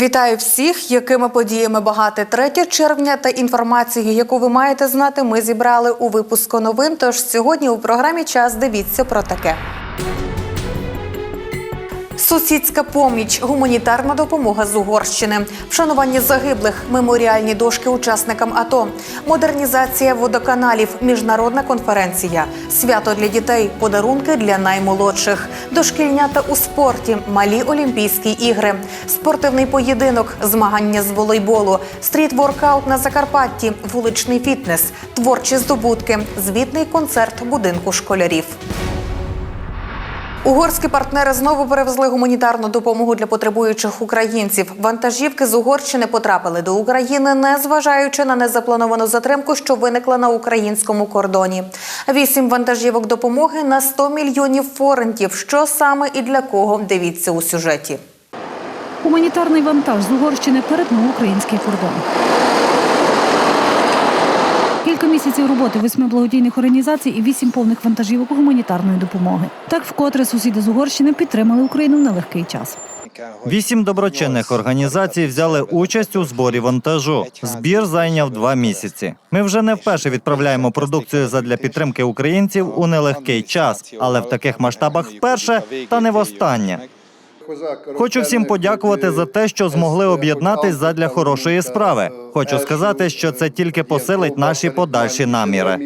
Вітаю всіх, якими подіями багате 3 червня та інформацію, яку ви маєте знати, ми зібрали у випуску новин. Тож сьогодні у програмі час дивіться про таке. Сусідська поміч, гуманітарна допомога з Угорщини, вшанування загиблих, меморіальні дошки учасникам АТО, модернізація водоканалів, міжнародна конференція, свято для дітей, подарунки для наймолодших, дошкільнята у спорті, малі Олімпійські ігри, спортивний поєдинок, змагання з волейболу, стріт-воркаут на Закарпатті, вуличний фітнес, творчі здобутки, звітний концерт будинку школярів. Угорські партнери знову перевезли гуманітарну допомогу для потребуючих українців. Вантажівки з Угорщини потрапили до України, незважаючи на незаплановану затримку, що виникла на українському кордоні. Вісім вантажівок допомоги на 100 мільйонів форентів. Що саме і для кого? Дивіться у сюжеті. Гуманітарний вантаж з Угорщини перетнув український кордон. Місяців роботи восьми благодійних організацій і вісім повних вантажівок гуманітарної допомоги. Так вкотре сусіди з Угорщини підтримали Україну в нелегкий час. Вісім доброчинних організацій взяли участь у зборі вантажу. Збір зайняв два місяці. Ми вже не вперше відправляємо продукцію задля підтримки українців у нелегкий час, але в таких масштабах вперше та не востаннє. Хочу всім подякувати за те, що змогли об'єднатись задля хорошої справи. Хочу сказати, що це тільки посилить наші подальші наміри.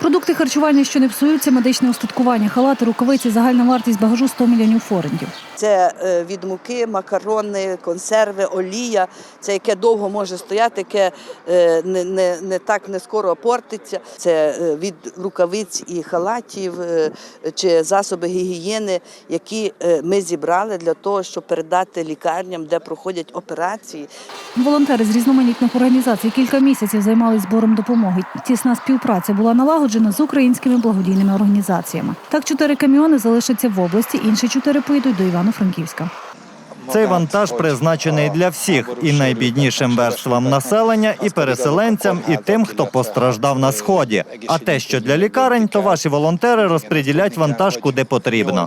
Продукти харчування, що не псуються, медичне устаткування, халати, рукавиці, загальна вартість багажу 100 мільйонів форентів. Це е, від муки, макарони, консерви, олія, це яке довго може стояти, яке е, не, не, не так не скоро портиться. Це е, від рукавиць і халатів чи засоби гігієни, які ми зібрали для того, щоб передати лікарням, де проходять операції. Волонтери з різноманітних організацій кілька місяців займалися збором допомоги. Тісна співпраця була налагоджена з українськими благодійними організаціями. Так, чотири каміони залишаться в області, інші чотири поїдуть до Івано-Франківська. Цей вантаж призначений для всіх і найбіднішим верствам населення, і переселенцям, і тим, хто постраждав на сході. А те, що для лікарень, то ваші волонтери розподілять вантаж куди потрібно.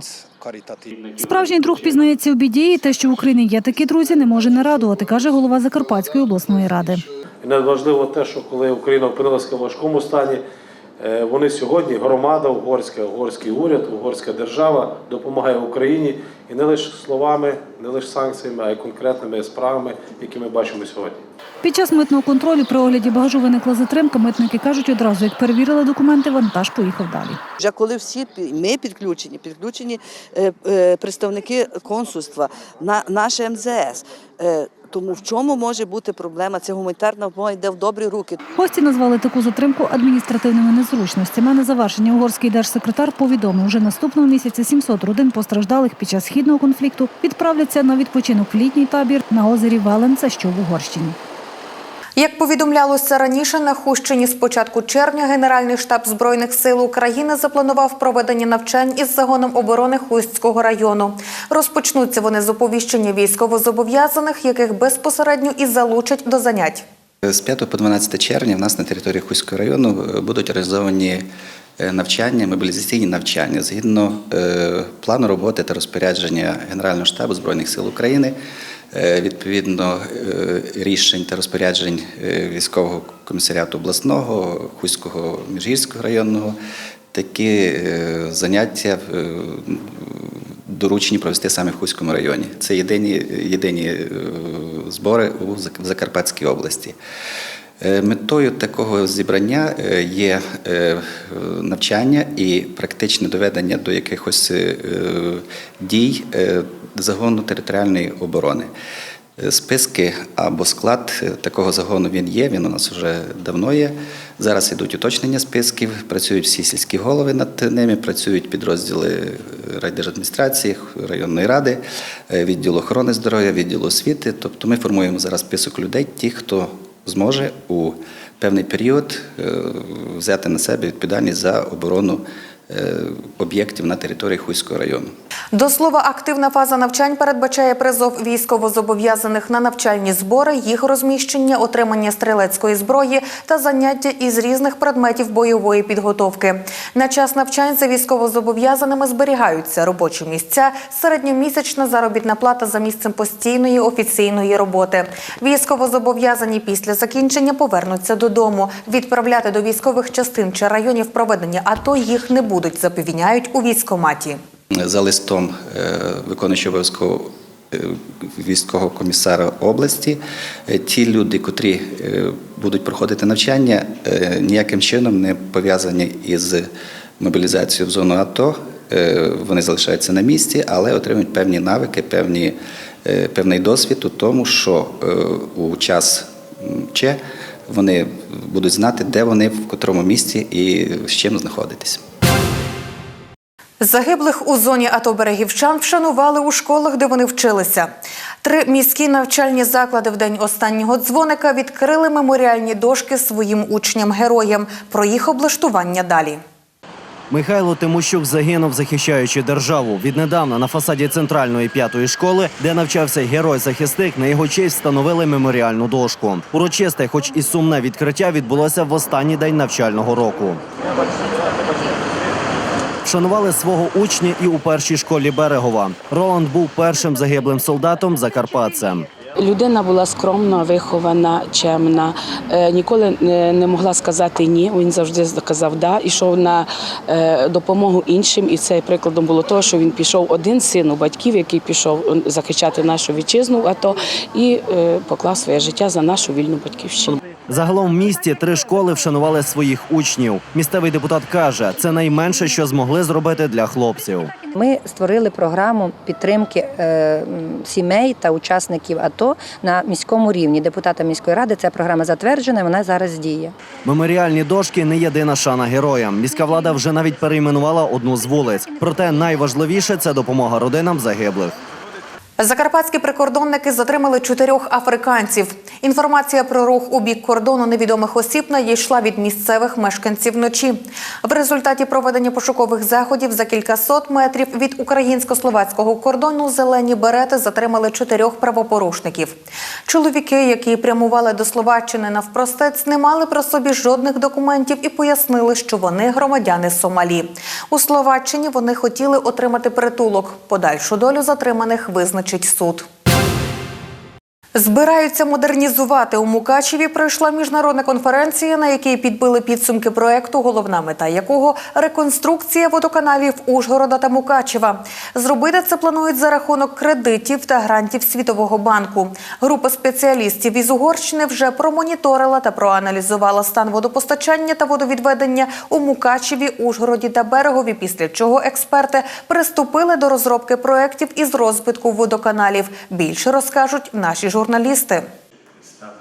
Справжній друг пізнається у біді, і те, що в Україні є такі друзі, не може не радувати, каже голова Закарпатської обласної ради. І надважливо те, що коли Україна опинилася в важкому стані, е, вони сьогодні, громада угорська, угорський уряд, угорська держава допомагає Україні і не лише словами, не лише санкціями, а й конкретними справами, які ми бачимо сьогодні. Під час митного контролю при огляді багажу виникла затримка. Митники кажуть, одразу як перевірили документи, вантаж поїхав далі. Вже коли всі ми підключені, підключені е, е, представники консульства, на наше МЗС. Тому в чому може бути проблема? Це гуманітарна допомога йде в добрі руки. Гості назвали таку затримку адміністративними незручностями. На завершення угорський держсекретар повідомив, вже наступного місяця 700 родин постраждалих під час східного конфлікту відправляться на відпочинок в літній табір на озері Веленце, що в Угорщині. Як повідомлялося раніше, на Хущині з початку червня Генеральний штаб збройних сил України запланував проведення навчань із загоном оборони Хустського району. Розпочнуться вони з оповіщення військовозобов'язаних, яких безпосередньо і залучать до занять. З 5 по 12 червня в нас на території Хуського району е, будуть реалізовані е, навчання, мобілізаційні навчання згідно е, плану роботи та розпорядження Генерального штабу Збройних сил України. Е, Відповідно е, рішень та розпоряджень е, військового комісаріату обласного, Хуського міжгірського районного, такі заняття доручені провести саме в Хуському районі. Це єдині, єдині збори у Закарпатській області. Е, Метою такого зібрання е, є е, навчання і практичне доведення до якихось дій загону територіальної оборони. Списки або склад такого загону він є, він у нас вже давно є. Зараз йдуть уточнення списків, працюють всі сільські голови над ними, працюють підрозділи райдержадміністрації, районної ради, відділу охорони здоров'я, відділу освіти. Тобто ми формуємо зараз список людей, ті, хто зможе у певний період е, взяти на себе відповідальність за оборону об'єктів на території Хуського району. До слова, активна фаза навчань передбачає призов військовозобов'язаних на навчальні збори, їх розміщення, отримання стрілецької зброї та заняття із різних предметів бойової підготовки. На час навчань за військовозобов'язаними зберігаються робочі місця, середньомісячна заробітна плата за місцем постійної офіційної роботи. Військовозобов'язані після закінчення повернуться додому. Відправляти до військових частин чи районів проведення АТО їх не будуть, запевняють у військкоматі. За листом е, виконуючого обов'язку е, військового комісара області, е, ті люди, котрі будуть проходити навчання, ніяким чином не пов'язані із мобілізацією в зону АТО. Вони залишаються на місці, але отримують певні навики, певні, певний досвід у тому, що у час м, Ч вони будуть знати, де вони, в котрому місці і з чим знаходитись. Загиблих у зоні АТО берегівчан вшанували у школах, де вони вчилися. Три міські навчальні заклади в день останнього дзвоника відкрили меморіальні дошки своїм учням-героям. Про їх облаштування далі. Михайло Тимощук загинув, захищаючи державу. Віднедавна на фасаді центральної п'ятої школи, де навчався герой-захисник, на його честь встановили меморіальну дошку. Урочисте, хоч і сумне відкриття, відбулося в останній день навчального року. Вшанували свого учня і у першій школі Берегова. Роланд був першим загиблим солдатом закарпатцем. Людина була скромна, вихована, чемна, е, ніколи не могла сказати ні. Він завжди казав да, ішов на е, допомогу іншим. І це прикладом було того, що він пішов один син у батьків, який пішов захищати нашу вітчизну, АТО, і е, поклав своє життя за нашу вільну батьківщину. Загалом в місті три школи вшанували своїх учнів. Місцевий депутат каже, це найменше, що змогли зробити для хлопців. Ми створили програму підтримки е, сімей та учасників АТО на міському рівні. Депутата міської ради ця програма затверджена. Вона зараз діє. Меморіальні дошки не єдина шана героям. Міська влада вже навіть перейменувала одну з вулиць. Проте найважливіше це допомога родинам загиблих. Закарпатські прикордонники затримали чотирьох африканців. Інформація про рух у бік кордону невідомих осіб надійшла від місцевих мешканців вночі. В результаті проведення пошукових заходів за кількасот метрів від українсько-словацького кордону зелені берети затримали чотирьох правопорушників. Чоловіки, які прямували до Словаччини навпростець, не мали при собі жодних документів і пояснили, що вони громадяни Сомалі. У Словаччині вони хотіли отримати притулок. Подальшу долю затриманих визначить суд. Збираються модернізувати у Мукачеві. Пройшла міжнародна конференція, на якій підбили підсумки проекту, головна мета якого реконструкція водоканалів Ужгорода та Мукачева. Зробити це планують за рахунок кредитів та грантів Світового банку. Група спеціалістів із Угорщини вже промоніторила та проаналізувала стан водопостачання та водовідведення у Мукачеві, Ужгороді та Берегові. Після чого експерти приступили до розробки проєктів із розвитку водоканалів. Більше розкажуть наші журналісти журналісти.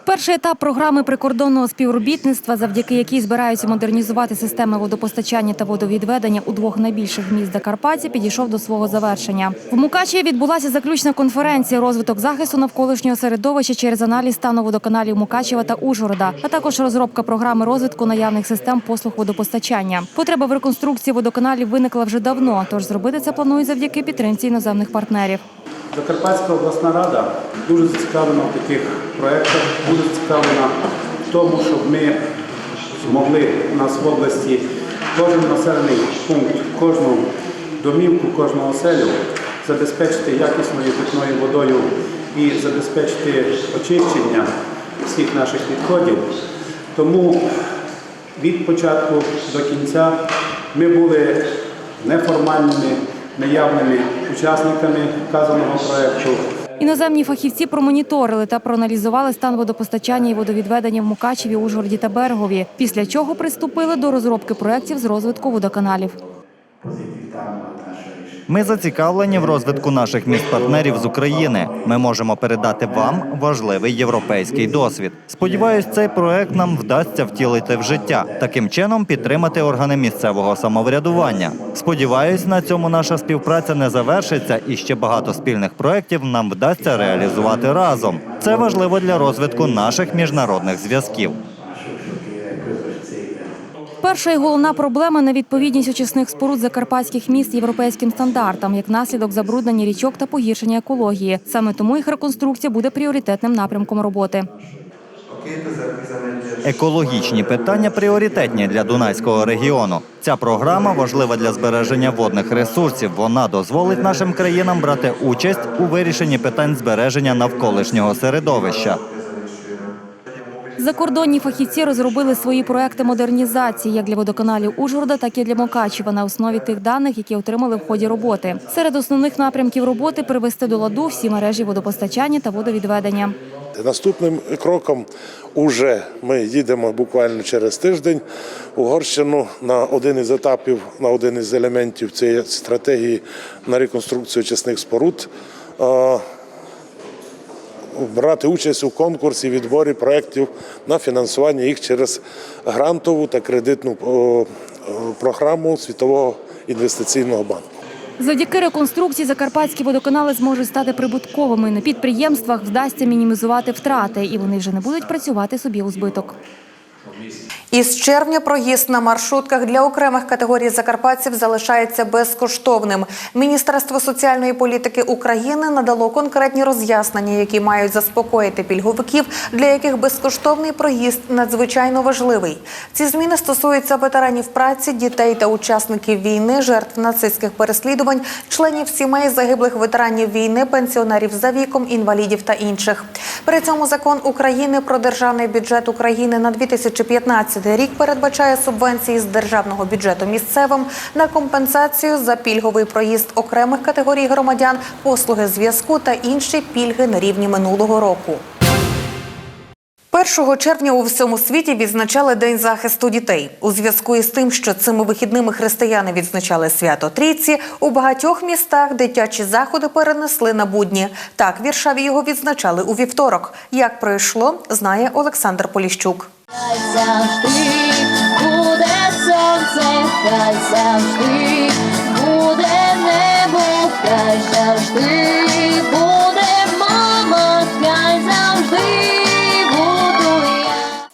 Перший етап програми прикордонного співробітництва, завдяки якій збираються модернізувати системи водопостачання та водовідведення у двох найбільших міст Закарпаття, підійшов до свого завершення. В Мукачеві відбулася заключна конференція розвиток захисту навколишнього середовища через аналіз стану водоканалів Мукачева та Ужгорода, а також розробка програми розвитку наявних систем послуг водопостачання. Потреба в реконструкції водоканалів виникла вже давно, тож зробити це планують завдяки підтримці іноземних партнерів. Закарпатська обласна рада дуже зацікавлена в таких проєктах, дуже зацікавлена в тому, щоб ми змогли у нас в області кожен населений пункт, кожну домівку, кожну оселю забезпечити якісною питною водою і забезпечити очищення всіх наших відходів. Тому від початку до кінця ми були неформальними, неявними учасниками вказаного проєкту. Іноземні фахівці промоніторили та проаналізували стан водопостачання і водовідведення в Мукачеві, Ужгороді та Берегові, після чого приступили до розробки проєктів з розвитку водоканалів. Ми зацікавлені в розвитку наших міст-партнерів з України. Ми можемо передати вам важливий європейський досвід. Сподіваюсь, цей проект нам вдасться втілити в життя, таким чином підтримати органи місцевого самоврядування. Сподіваюсь, на цьому наша співпраця не завершиться, і ще багато спільних проєктів нам вдасться реалізувати разом. Це важливо для розвитку наших міжнародних зв'язків. Перша і головна проблема невідповідність очисних споруд закарпатських міст європейським стандартам, як наслідок забруднення річок та погіршення екології. Саме тому їх реконструкція буде пріоритетним напрямком роботи. Екологічні питання пріоритетні для Дунайського регіону. Ця програма важлива для збереження водних ресурсів. Вона дозволить нашим країнам брати участь у вирішенні питань збереження навколишнього середовища. Закордонні фахівці розробили свої проекти модернізації як для водоканалів Ужгорода, так і для Мукачева на основі тих даних, які отримали в ході роботи. Серед основних напрямків роботи привести до ладу всі мережі водопостачання та водовідведення. Наступним кроком уже ми їдемо буквально через тиждень Угорщину на один із етапів, на один із елементів цієї стратегії на реконструкцію очисних споруд. Брати участь у конкурсі відборі проєктів на фінансування їх через грантову та кредитну програму Світового інвестиційного банку. Завдяки реконструкції закарпатські водоканали зможуть стати прибутковими. На підприємствах вдасться мінімізувати втрати, і вони вже не будуть працювати собі у збиток. Із червня проїзд на маршрутках для окремих категорій закарпатців залишається безкоштовним. Міністерство соціальної політики України надало конкретні роз'яснення, які мають заспокоїти пільговиків, для яких безкоштовний проїзд надзвичайно важливий. Ці зміни стосуються ветеранів праці, дітей та учасників війни, жертв нацистських переслідувань, членів сімей загиблих ветеранів війни, пенсіонерів за віком, інвалідів та інших. При цьому закон України про державний бюджет України на 2015 рік передбачає субвенції з державного бюджету місцевим на компенсацію за пільговий проїзд окремих категорій громадян, послуги зв'язку та інші пільги на рівні минулого року. 1 червня у всьому світі відзначали День захисту дітей. У зв'язку із тим, що цими вихідними християни відзначали свято Трійці, у багатьох містах дитячі заходи перенесли на будні. Так, в Віршаві його відзначали у вівторок. Як пройшло, знає Олександр Поліщук. Завжди буде сонце, хай завжди буде небо, хай завжди буде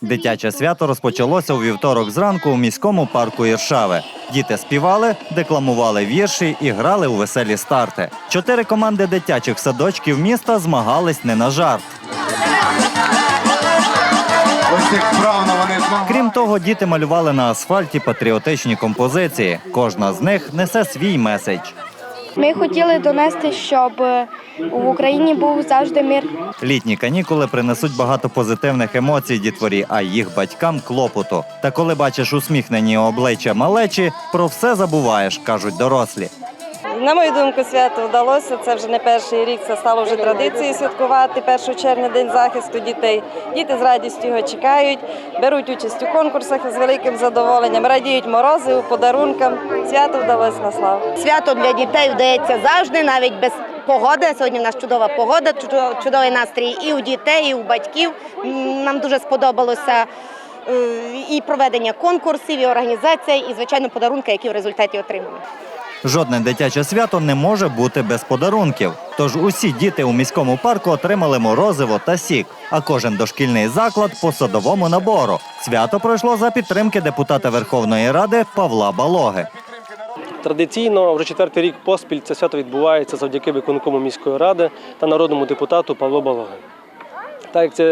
Дитяче свято розпочалося у вівторок зранку у міському парку Іршави. Діти співали, декламували вірші і грали у веселі старти. Чотири команди дитячих садочків міста змагались не на жарт. Крім того, діти малювали на асфальті патріотичні композиції. Кожна з них несе свій меседж. Ми хотіли донести, щоб в Україні був завжди мир. Літні канікули принесуть багато позитивних емоцій дітворі, а їх батькам клопоту. Та коли бачиш усміхнені обличчя малечі, про все забуваєш, кажуть дорослі. На мою думку, свято вдалося. Це вже не перший рік. Це стало вже традицією святкувати 1 червня День захисту дітей. Діти з радістю його чекають, беруть участь у конкурсах з великим задоволенням, радіють морози, подарункам. Свято вдалося на славу. Свято для дітей вдається завжди, навіть без погоди. Сьогодні в нас чудова погода, чудовий настрій і у дітей, і у батьків. Нам дуже сподобалося е, і проведення конкурсів, і організація, і звичайно подарунки, які в результаті отримали. Жодне дитяче свято не може бути без подарунків. Тож усі діти у міському парку отримали морозиво та сік, а кожен дошкільний заклад по садовому набору. Свято пройшло за підтримки депутата Верховної Ради Павла Балоги. Традиційно вже четвертий рік поспіль це свято відбувається завдяки виконкому міської ради та народному депутату Павлу Балоги. Так як це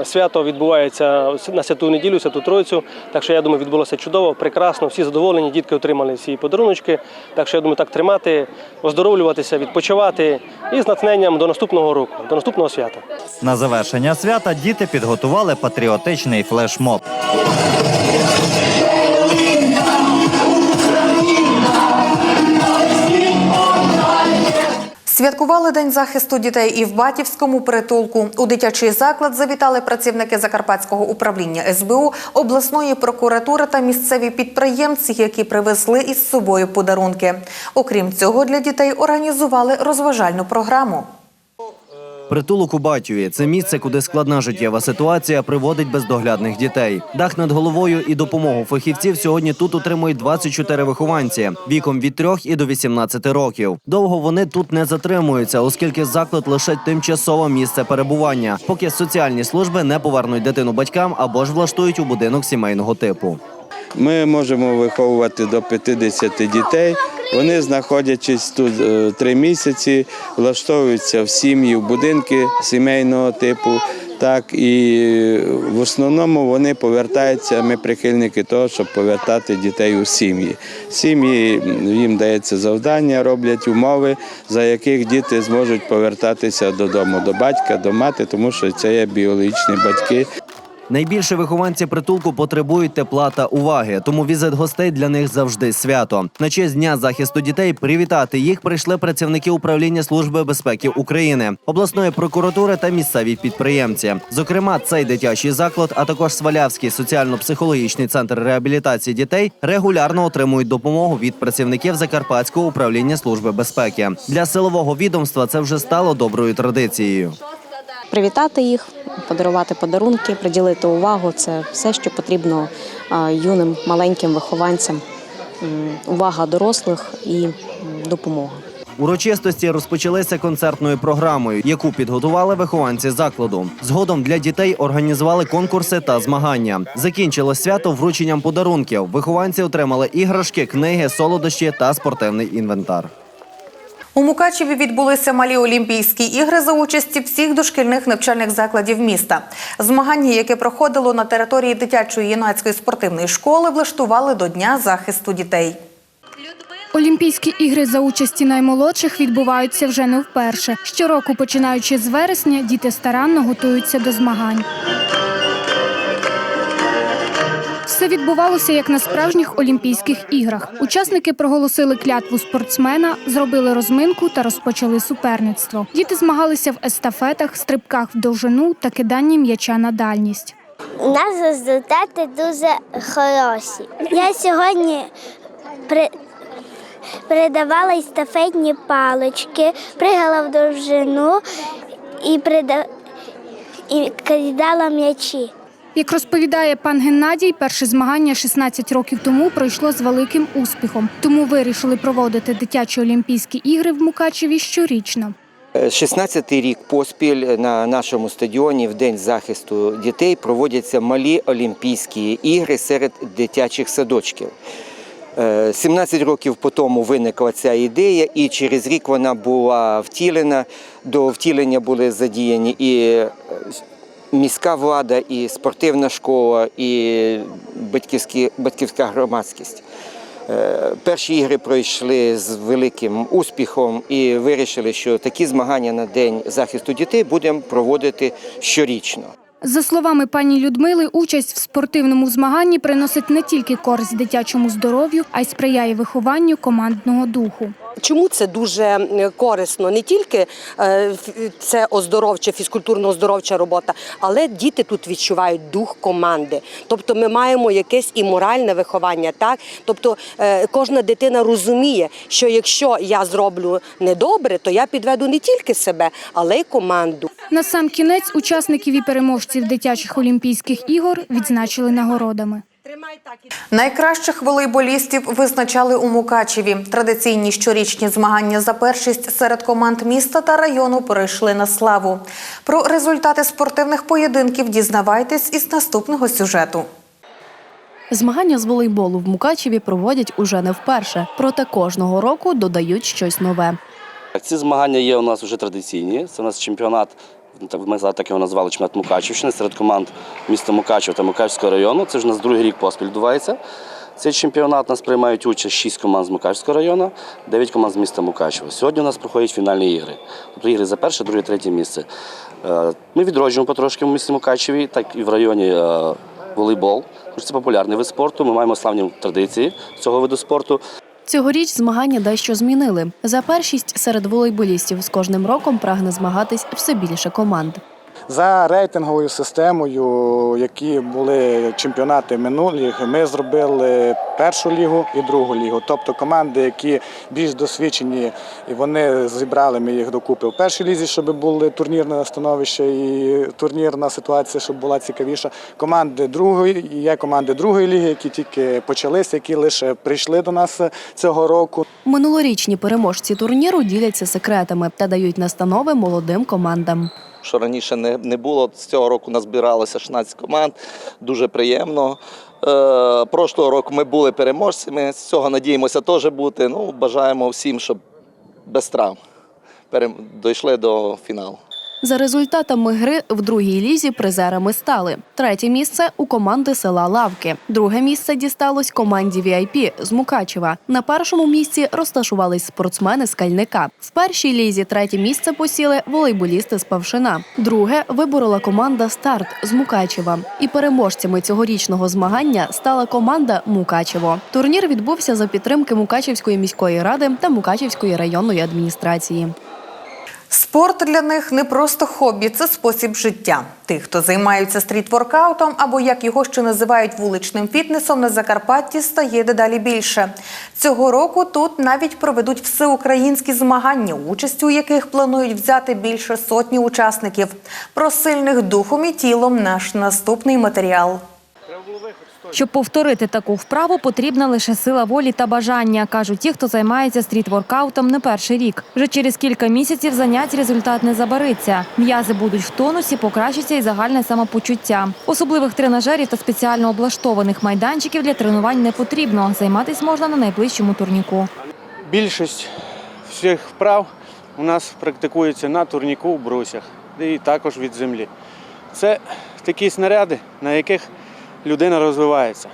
е, свято відбувається на святу неділю, святу тройцю, так що я думаю, відбулося чудово, прекрасно, всі задоволені, дітки отримали всі подаруночки. Так що я думаю, так тримати, оздоровлюватися, відпочивати і з натхненням до наступного року, до наступного свята. На завершення свята діти підготували патріотичний флешмоб. Святкували День захисту дітей і в Батівському притулку. У дитячий заклад завітали працівники Закарпатського управління СБУ, обласної прокуратури та місцеві підприємці, які привезли із собою подарунки. Окрім цього, для дітей організували розважальну програму. Притулок у Батюві це місце, куди складна життєва ситуація приводить бездоглядних дітей. Дах над головою і допомогу фахівців сьогодні тут отримують 24 вихованці віком від 3 і до 18 років. Довго вони тут не затримуються, оскільки заклад лише тимчасове місце перебування, поки соціальні служби не повернуть дитину батькам або ж влаштують у будинок сімейного типу. Ми можемо виховувати до 50 дітей. Вони, знаходячись тут е, три місяці, влаштовуються в сім'ї, в будинки сімейного типу. Так і в основному вони повертаються. Ми прихильники того, щоб повертати дітей у сім'ї. Сім'ї їм дається завдання, роблять умови, за яких діти зможуть повертатися додому, до батька, до мати, тому що це є біологічні батьки. Найбільше вихованці притулку потребують тепла та уваги, тому візит гостей для них завжди свято. На честь дня захисту дітей привітати їх прийшли працівники управління служби безпеки України, обласної прокуратури та місцеві підприємці. Зокрема, цей дитячий заклад, а також Свалявський соціально-психологічний центр реабілітації дітей регулярно отримують допомогу від працівників Закарпатського управління служби безпеки. Для силового відомства це вже стало доброю традицією. привітати їх, подарувати подарунки, приділити увагу. Це все, що потрібно юним маленьким вихованцям. Увага дорослих і допомога. Урочистості розпочалися концертною програмою, яку підготували вихованці закладу. Згодом для дітей організували конкурси та змагання. Закінчилось свято врученням подарунків. Вихованці отримали іграшки, книги, солодощі та спортивний інвентар. У Мукачеві відбулися малі Олімпійські ігри за участі всіх дошкільних навчальних закладів міста. Змагання, яке проходило на території дитячої юнацької спортивної школи, влаштували до Дня захисту дітей. Олімпійські ігри за участі наймолодших відбуваються вже не вперше. Щороку, починаючи з вересня, діти старанно готуються до змагань. Все відбувалося як на справжніх Олімпійських іграх. Учасники проголосили клятву спортсмена, зробили розминку та розпочали суперництво. Діти змагалися в естафетах, стрибках в довжину та киданні м'яча на дальність. У нас результати дуже хороші. Я сьогодні при... передавала естафетні палички, пригала в довжину і, прида... і кидала м'ячі. Як розповідає пан Геннадій, перше змагання 16 років тому пройшло з великим успіхом. Тому вирішили проводити дитячі Олімпійські ігри в Мукачеві щорічно. 16-й рік поспіль на нашому стадіоні в День захисту дітей проводяться малі Олімпійські ігри серед дитячих садочків. Е, 17 років по тому виникла ця ідея, і через рік вона була втілена. До втілення були задіяні і е, міська влада, і спортивна школа, і батьківська громадськість. Е, Перші ігри пройшли з великим успіхом і вирішили, що такі змагання на День захисту дітей будемо проводити щорічно. За словами пані Людмили, участь в спортивному змаганні приносить не тільки користь дитячому здоров'ю, а й сприяє вихованню командного духу. Чому це дуже е, корисно? Не тільки е, це оздоровча, фізкультурно-оздоровча робота, але діти тут відчувають дух команди. Тобто ми маємо якесь і моральне виховання. Так, тобто е, кожна дитина розуміє, що якщо я зроблю недобре, то я підведу не тільки себе, але й команду. На сам кінець учасників і переможців дитячих олімпійських ігор відзначили нагородами. Найкращих волейболістів визначали у Мукачеві. Традиційні щорічні змагання за першість серед команд міста та району перейшли на славу. Про результати спортивних поєдинків дізнавайтесь із наступного сюжету. Змагання з волейболу в Мукачеві проводять уже не вперше, проте кожного року додають щось нове. Ці змагання є у нас вже традиційні. Це у нас чемпіонат, ми так його назвали чемпіонат Мукачівщини серед команд міста Мукачева та Мукачівського району. Це ж у нас другий рік поспіль відбувається. Цей чемпіонат нас приймають участь 6 команд з Мукачівського району, 9 команд з міста Мукачева. Сьогодні у нас проходять фінальні ігри. Тобто ігри за перше, друге, третє місце. Е, Ми відроджуємо потрошки в місті Мукачеві, так і в районі е, волейбол. Це популярний вид спорту. Ми маємо славні традиції цього виду спорту. Цьогоріч змагання дещо змінили. За першість серед волейболістів з кожним роком прагне змагатись все більше команд. За рейтинговою системою, які були чемпіонати минулих, ми зробили першу лігу і другу лігу. Тобто команди, які більш досвідчені, вони зібрали ми їх докупи в першій лізі, щоб було турнірне становище і турнірна ситуація, щоб була цікавіша. Команди другої є команди другої ліги, які тільки почалися, які лише прийшли до нас цього року. Минулорічні переможці турніру діляться секретами та дають настанови молодим командам. Що раніше не, не було. З цього року назбиралося 16 команд. Дуже приємно. Е, прошлого року ми були переможцями. З цього надіємося теж бути. Ну, бажаємо всім, щоб без травм дійшли до фіналу. За результатами гри в другій лізі призерами стали третє місце у команди села Лавки. Друге місце дісталось команді VIP з Мукачева. На першому місці розташувались спортсмени з Кальника. В першій лізі третє місце посіли волейболісти з Павшина. Друге виборола команда Старт з Мукачева. І переможцями цьогорічного змагання стала команда Мукачево. Турнір відбувся за підтримки Мукачевської міської ради та Мукачевської районної адміністрації. Спорт для них не просто хобі, це спосіб життя. Тих, хто займаються стріт-воркаутом або як його ще називають вуличним фітнесом на Закарпатті, стає дедалі більше. Цього року тут навіть проведуть всеукраїнські змагання, участь у яких планують взяти більше сотні учасників. Про сильних духом і тілом наш наступний матеріал. Щоб повторити таку вправу, потрібна лише сила волі та бажання, кажуть ті, хто займається стріт-воркаутом не перший рік. Вже через кілька місяців занять результат не забариться. М'язи будуть в тонусі, покращиться і загальне самопочуття. Особливих тренажерів та спеціально облаштованих майданчиків для тренувань не потрібно. Займатись можна на найближчому турніку. Більшість всіх вправ у нас практикується на турніку в брусях і також від землі. Це такі снаряди, на яких людина розвивається,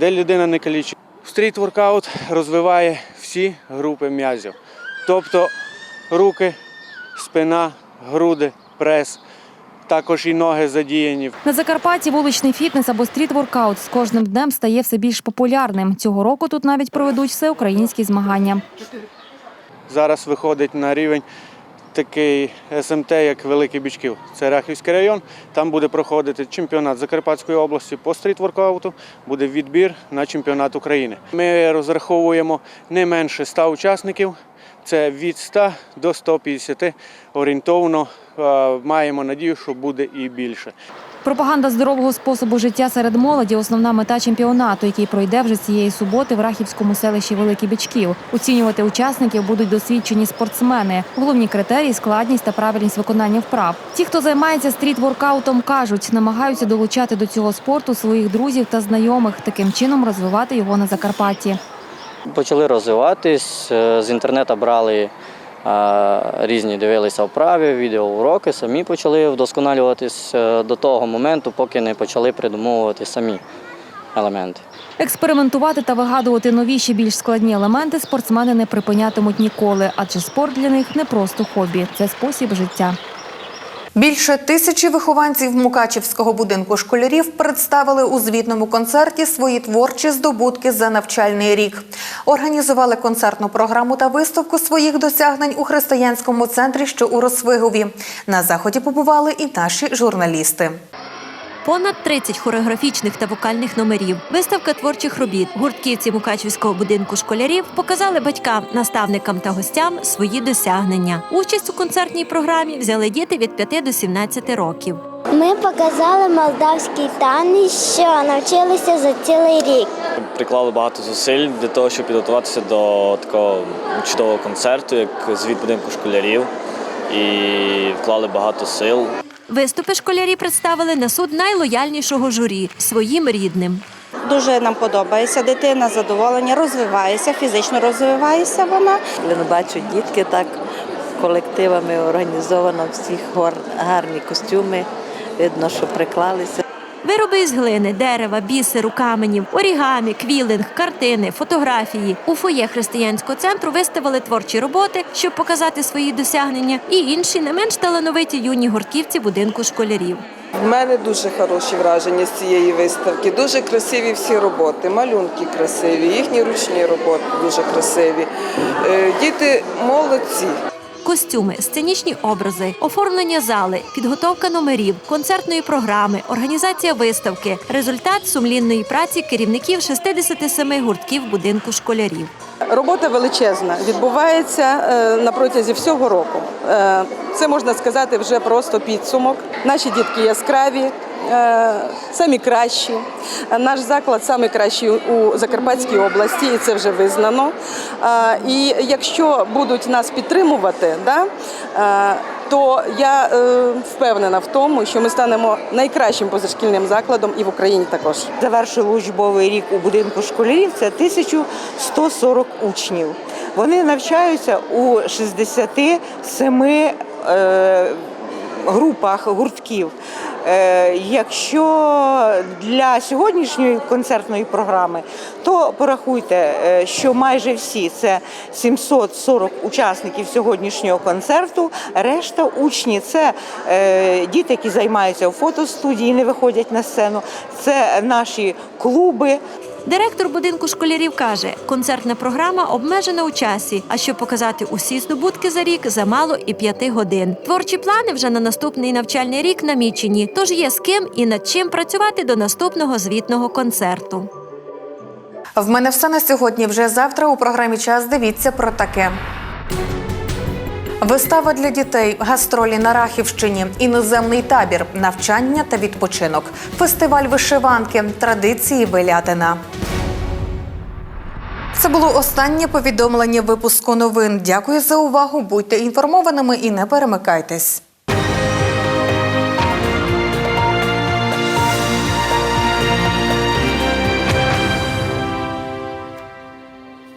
де людина не калічить. Стріт-воркаут розвиває всі групи м'язів, тобто руки, спина, груди, прес, також і ноги задіяні. На Закарпатті вуличний фітнес або стріт-воркаут з кожним днем стає все більш популярним. Цього року тут навіть проведуть всеукраїнські змагання. Зараз виходить на рівень такий СМТ, як Великий Бічків. Це Рахівський район. Там буде проходити чемпіонат Закарпатської області по стріт-воркауту, буде відбір на чемпіонат України. Ми розраховуємо не менше 100 учасників. Це від 100 до 150 орієнтовно. Маємо надію, що буде і більше. Пропаганда здорового способу життя серед молоді основна мета чемпіонату, який пройде вже цієї суботи в Рахівському селищі Великий Бичків. Оцінювати учасників будуть досвідчені спортсмени. Головні критерії складність та правильність виконання вправ. Ті, хто займається стріт-воркаутом, кажуть, намагаються долучати до цього спорту своїх друзів та знайомих, таким чином розвивати його на Закарпатті. Почали розвиватись, е, з інтернету брали різні, дивилися вправи, відеоуроки, самі почали вдосконалюватись е, до того моменту, поки не почали придумовувати самі елементи. Експериментувати та вигадувати нові ще більш складні елементи спортсмени не припинятимуть ніколи, адже спорт для них не просто хобі, це спосіб життя. Більше тисячі вихованців Мукачівського будинку школярів представили у звітному концерті свої творчі здобутки за навчальний рік. Організували концертну програму та виставку своїх досягнень у християнському центрі, що у Росвигові. На заході побували і наші журналісти. Понад 30 хореографічних та вокальних номерів, виставка творчих робіт, гуртківці Мукачівського будинку школярів показали батькам, наставникам та гостям свої досягнення. Участь у концертній програмі взяли діти від 5 до 17 років. Ми показали молдавський танець, що навчилися за цілий рік. Приклали багато зусиль для того, щоб підготуватися до такого чудового концерту, як звіт будинку школярів, і вклали багато сил. Виступи школярі представили на суд найлояльнішого журі своїм рідним. Дуже нам подобається дитина, задоволення, розвивається, фізично розвивається вона. Коли бачу дітки так колективами організовано, всіх гарні костюми, видно, що приклалися. Вироби із глини, дерева, бісеру, каменів, орігамі, квілинг, картини, фотографії. У фоє християнського центру виставили творчі роботи, щоб показати свої досягнення, і інші не менш талановиті юні гуртківці будинку школярів. У мене дуже хороші враження з цієї виставки. Дуже красиві всі роботи, малюнки красиві, їхні ручні роботи дуже красиві. Е, Діти молодці. Костюми, сценічні образи, оформлення зали, підготовка номерів, концертної програми, організація виставки результат сумлінної праці керівників 67 гуртків будинку школярів. Робота величезна, відбувається е, на протязі всього року. Е, Це можна сказати вже просто підсумок. Наші дітки яскраві. Е, Самі кращі. Наш заклад самий кращий у Закарпатській області, і це вже визнано. Е, І якщо будуть нас підтримувати, е, то я е, впевнена в тому, що ми станемо найкращим позашкільним закладом і в Україні також. Завершили учбовий рік у будинку школярів. Це 1140 учнів. Вони навчаються у 67 е, групах гуртків. Е, якщо для сьогоднішньої концертної програми, то порахуйте, е, що майже всі це 740 учасників сьогоднішнього концерту. Решта учні це е, діти, які займаються у фотостудії, не виходять на сцену. Це наші клуби. Директор будинку школярів каже, концертна програма обмежена у часі. А щоб показати усі здобутки за рік, замало і п'яти годин. Творчі плани вже на наступний навчальний рік намічені. Тож є з ким і над чим працювати до наступного звітного концерту. В мене все на сьогодні. Вже завтра у програмі час дивіться про таке. Вистава для дітей, гастролі на Рахівщині, іноземний табір, навчання та відпочинок, фестиваль вишиванки, традиції Белятина. Це було останнє повідомлення випуску новин. Дякую за увагу. Будьте інформованими і не перемикайтесь.